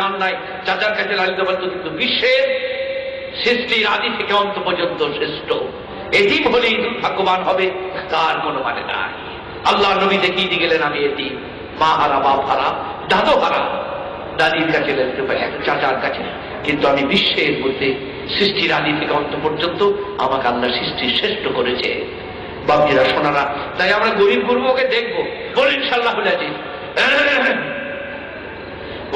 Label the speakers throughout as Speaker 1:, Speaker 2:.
Speaker 1: নাই, চাচার কাছে লালিত পালিত কিন্তু বিশ্বের সৃষ্টির আদি থেকে অন্ত পর্যন্ত শ্রেষ্ঠ। এটি হলেই দুর্ভাগ্যবান হবে, তার কোনো মানে নাই। আল্লাহ নবী দেখিয়ে দিয়ে গেলেন আমি এটি মা হারা বাপ হারা দাদু হারা দাদির কাছে লালিত পালিত চাচার কাছে। কিন্তু আমি বিশ্বের মধ্যে সৃষ্টির আদি থেকে অন্ত পর্যন্ত আমাকে আল্লাহ সৃষ্টির শ্রেষ্ঠ করেছে। বাপিরা সোনারা তাই আমরা গরিব গর্বকে দেখব। বল ইনশাল্লাহ আছি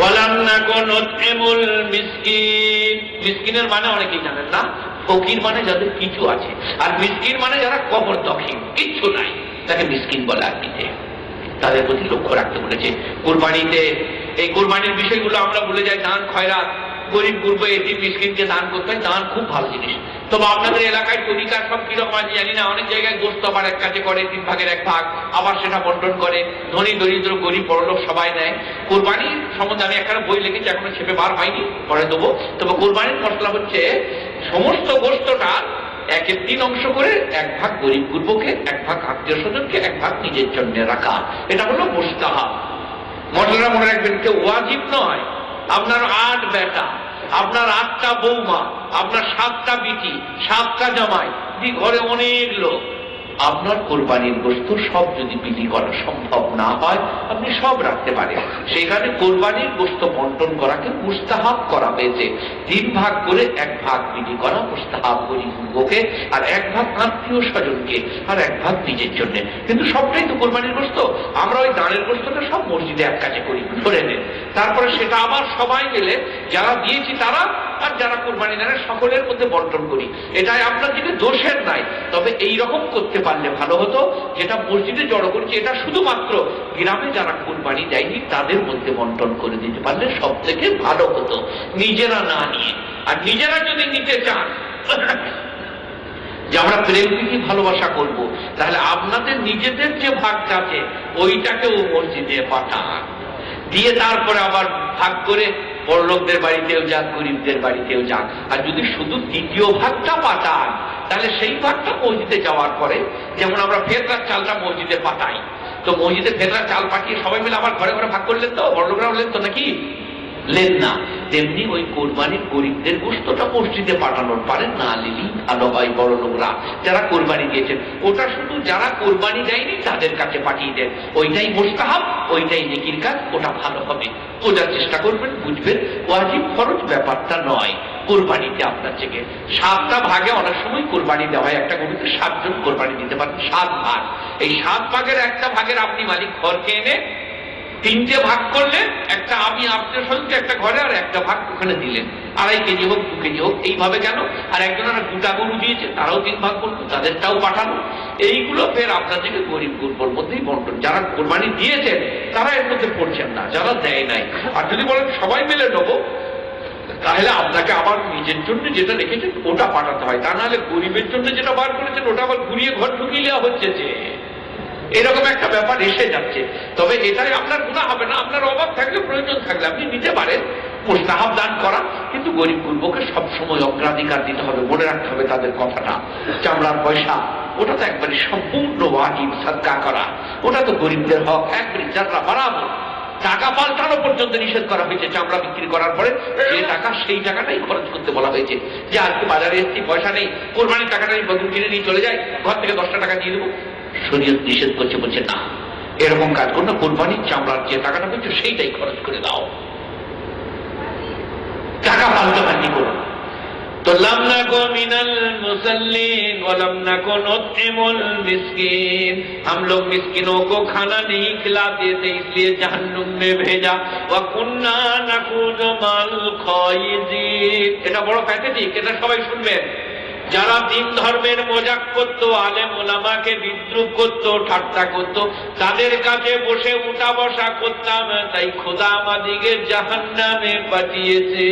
Speaker 1: ওয়ালাম নাকুন নুতইমুল মিসকিন। মিসকিনের মানে অনেকেই জানেন না, ফকির মানে যাদের কিছু আছে। আর মিসকিন মানে যারা কবর দক্ষিণ কিচ্ছু নাই। তাকে মিসকিন বলে আর কিতে তাদের প্রতি লক্ষ্য রাখতে বলেছে। কোরবানিতে, এই কোরবানির বিষয়গুলো আমরা বলে যাই দান খয়রাত। গরিব গুরব এটি মিসকিনকে দান করতে হয়, দান খুব ভালো জিনিস। তবে আপনাদের এলাকায় তরিকা সব কীরকম আছে জানি না, অনেক জায়গায় গোস্ত আবার এক কাছে করে, তিন ভাগের এক ভাগ, আবার সেটা বন্টন করে। ধনী, দরিদ্র, গরিব বড়লোক সবাই নেয়। কোরবানি সম্বন্ধে আমি একটা বই লিখেছি, এখনও ছেপে বার হয়নি, পরে দেবো। তবে কোরবানির মশলা হচ্ছে, সমস্ত গোস্তটা একের তিন অংশ করে এক ভাগ গরিব গুরবকে, এক ভাগ আত্মীয় স্বজনকে, এক ভাগ নিজের জন্য রাখা। এটা হলো মোস্তাহাব মশলাটা মনে রাখবেন, কেউ ওয়াজিব নয়। আপনার আট বেটা। আপনার আটটা বৌমা, আপনার সাতটা বিটি, সাতটা জামাই ঘরে অনেক লোক। আপনার কোরবানির বস্তু সব যদি বিলি করা সম্ভব না হয়, আপনি সব রাখতে পারেন। সেখানে কোরবানির গোস্ত বন্টন করাকে মুস্তাহাব করা হয়েছে। তিন ভাগ করে এক ভাগ বিলি করা মুস্তাহাব গরিবকে আর এক ভাগ আত্মীয় স্বজনকে, আর এক ভাগ নিজের জন্য। কিন্তু সবটাই তো কোরবানির বস্তু। আমরা ওই দাঁড়ের গোস্তটা সব মসজিদে এক কাছে করি। ধরে নেন। তারপরে সেটা আবার সবাই মিলে যারা দিয়েছি তারা আর যারা কোরবানি দেন সকলের মধ্যে বন্টন করি। এটাই আপনার দিকে দোষের নাই, তবে এই রকম করতে পারলে ভালো হতো, যেটা মসজিদে জড়ো করছি, এটা শুধুমাত্র গ্রামে যারা কোরবানি দেয়নি, তাদের মধ্যে বন্টন করে দিতে পারলে সব থেকে ভালো হতো, নিজেরা না নিয়ে। আর নিজেরা যদি নিতে চান, যে আমরা প্রেম ভালোবাসা করব, তাহলে আপনাদের নিজেদের যে ভাগটা আছে, ওইটাকেও মসজিদে পাঠান। দিয়ে তারপরে আবার ভাগ করে বড়লোকদের বাড়িতেও যাক, গরিবদের বাড়িতেও যাক। আর যদি শুধু দ্বিতীয় ভাগটা পাঠান তাহলে সেই ভাগটা মসজিদে যাওয়ার পরে, যেমন আমরা ফেতরার চালটা মসজিদে পাঠাই তো মসজিদে ফেতরার চাল পাঠিয়ে সবাই মিলে আবার ঘরে ঘরে ভাগ করলেন তো? বড়লোকরা লেন তো নাকি? লেন না। তেমনি ওই কোরবানির গরিবদের গোস্তটা মসজিদে পাঠানোর পারে না লিলি ভালো হয় বড় লোকরা যারা কোরবানি দিয়েছেন। ওটা শুধু যারা কোরবানি দেয়নি, তাদের কাছে পাঠিয়ে দেন। ওইটাই মোস্তাহাব, ওইটাই নেকির কাজ, ওটা ভালো হবে। বোঝার চেষ্টা করবেন, বুঝবেন, ওয়াজিব খরচ ব্যাপারটা নয়। কোরবানিতে আপনার থেকে সাতটা ভাগে অনেক সময় কোরবানি দেওয়া হয়। একটা গরুতে সাতজন কোরবানি দিতে পারেন, সাত ভাগ। এই সাত ভাগের একটা ভাগের আপনি মালিক ঘরকে এনে তিনটে ভাগ করলেন, একটা আমি আত্মীয় স্বজনকে একটা ঘরে, আর একটা ভাগ ওখানে দিলেন। আড়াই কেজি হোক, দু কেজি হোক, এইভাবে কেন? আর একজন আর গোটা গরু দিয়েছে, তারাও তিন ভাগ করল, তাদেরটাও পাঠানো এইগুলো ফের আপনার থেকে গরিব গুরবর মধ্যেই বন্টন। যারা কোরবানি দিয়েছেন, তারা এর মধ্যে পড়ছেন না, যারা দেয় নাই। আর যদি বলেন, সবাই মিলে নেব, তাহলে আপনাকে আবার নিজের জন্য যেটা রেখেছেন, ওটা পাঠাতে হয়। তা নাহলে গরিবের জন্য যেটা বার করেছেন, ওটা আবার ঘুরিয়ে ঘর ঢুকিয়ে দেওয়া হচ্ছে যে। এরকম একটা ব্যাপার এসে যাচ্ছে। তবে এটাই আপনার গুণা হবে না, আপনার অভাব থাকলে, প্রয়োজন থাকলে আপনি নিতে পারেন, মুস্তাহাব দান করা। কিন্তু গরিব পূর্বকে সবসময় অগ্রাধিকার দিতে হবে, মনে রাখতে হবে তাদের কথাটা। চামড়ার পয়সা, ওটা তো একবারে সম্পূর্ণ ওয়াজিব, সাদকা করা। ওটা তো গরিবদের হক একবারে যাত্রা বাড়াবো। টাকা পাল্টানো পর্যন্ত নিষেধ করা হয়েছে, চামড়া বিক্রি করার পরে যে টাকা, সেই টাকাটাই খরচ করতে বলা হয়েছে। যে আজকে বাজারে এসছি, পয়সা নেই, কোরবানির টাকাটা বদল কিনে নিয়ে চলে যাই, ঘর থেকে দশটা টাকা দিয়ে দেবো। শরীয়ত নিষেধ করছে বলছে না এরকম কাজ করো না কোরবানির চামড়ার যে টাকাটা পেয়েছো সেইটাই খরচ করে দাও টাকা পাল্টাপাল্টি করো तो लम नको मिनल मुसल्लीन वलम नको नुतइमुल मिस्कीन हम लोग मिस्किनों को खाना नहीं खिलाते थे इसलिए जहन्नुम में भेजा व कुन्ना नकुद माल खाइजीन এটা বড় প্যাথেটিক এটা সবাই শুনবেন যারা দিন ধর্মের মজাক করতো, আলেম ওলামাকে বিদ্রুপ করতো, ঠাট্টা করত, তাদের কাছে বসে উঠা বসা করতাম, তাই খোদা আমাদিকে জাহান্নামে পাঠিয়েছে।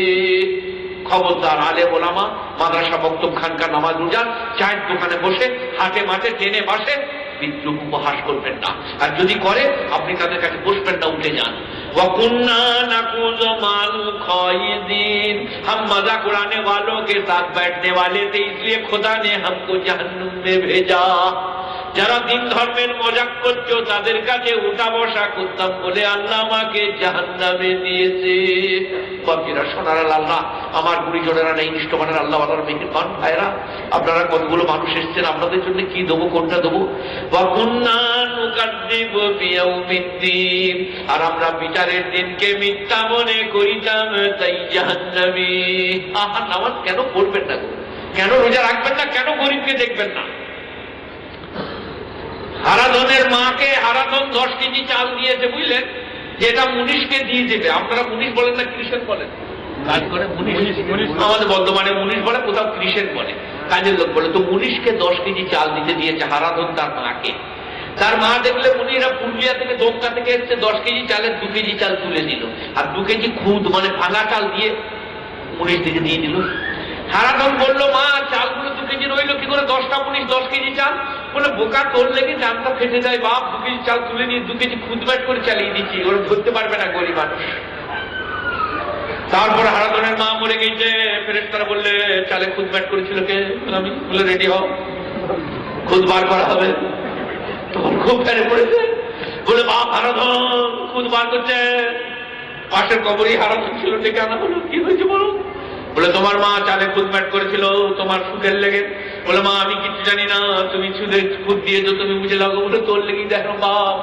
Speaker 1: খবরদার আলে ওলামা, মাদ্রাসা বক্তব খানকার নামাজ উজান, চায়ের দোকানে বসে, হাটে মাঠে টেনে বাসে বিদ্রুপ উপহাস করবেন না। আর যদি করে، আপনি তাদের কাছে বসবেন না، উঠে যান। ہم مزہ اڑانے والوں کے ساتھ بیٹھنے والے تھے اس لیے خدا نے ہم کو جہنم میں بھیجا যারা দিন ধর্মের মজাক করছ, তাদের কাছে উঠা বসা করতাম বলে আল্লাহ আমাকে জাহান্নামে দিয়েছে। বাকিরা সোনার আল্লাহ, আমার গুরুজনেরা নেই নিষ্ঠমানের আল্লাহ আল্লাহর মেহেরবান ভাইরা আপনারা কতগুলো মানুষ এসছেন, আপনাদের জন্য কি দেবো, কোনটা দেবো? বা আর আমরা বিচারের দিনকে মিথ্যা মনে করিতাম, তাই জাহান্নামি। আহা, নামাজ কেন পড়বেন না কেন রোজা রাখবেন না? কেন গরিবকে দেখবেন না? হারাধনের মাকে হারাধন দশ কেজি চাল দিয়েছে বুঝলেন? যেটা মুনিশকে দিয়ে দেবে। আপনারা মুনিশ বলেন না কৃষক বলেন? কাজ করে মুনিশ। আমাদের বর্ধমানে মুনিশ বলে কোথাও কৃষক বলে। কাজের লোক বলে তো মুনিশকে দশ কেজি চাল দিতে দিয়েছে হারাধন তার মাকে। তার মা দেখলে মুনিরা পুরুলিয়া থেকে দোমকা থেকে এসছে দশ কেজি চালের দু কেজি চাল তুলে দিল আর দু কেজি খুদ মানে ভাঙা চাল দিয়ে মুনিশ দিকে দিয়ে দিল। হারাধন বলল মা চালগুলো দু কেজি রইল কি করে দশটা মুনিশ দশ কেজি চাল? বলে বোকা তোর লেগে চালটা ফেটে যায় বাপ, দু কেজি চাল তুলে নিয়ে দু কেজি খুদবাট করে চালিয়ে দিচ্ছি। ওরা ধরতে পারবে না গরিব মানুষ। তারপরে হারাধনের মা মরে গেছে। ফেরেস্তারা বললে, চালে খুদবাট করেছিল কে? আমি। বলে, রেডি হও। খুদ বার করা হবে। তখন খুব ফেরে পড়েছে। বলে, বাপ, হারাধন, খুদ বার করছে। পাশের কবরই হারাধন ছিল, ডেকে আনা হলো। কি হয়েছে বলো? বলে, তোমার মা চালে খুদ ম্যাট করেছিল, তোমার সুদের লেগে। বলে মা, আমি কিছু জানি না। তুমি খুব খুদ দিয়েছ, তুমি বুঝে লাগো বলে তোর লেগেই দেখো বাপ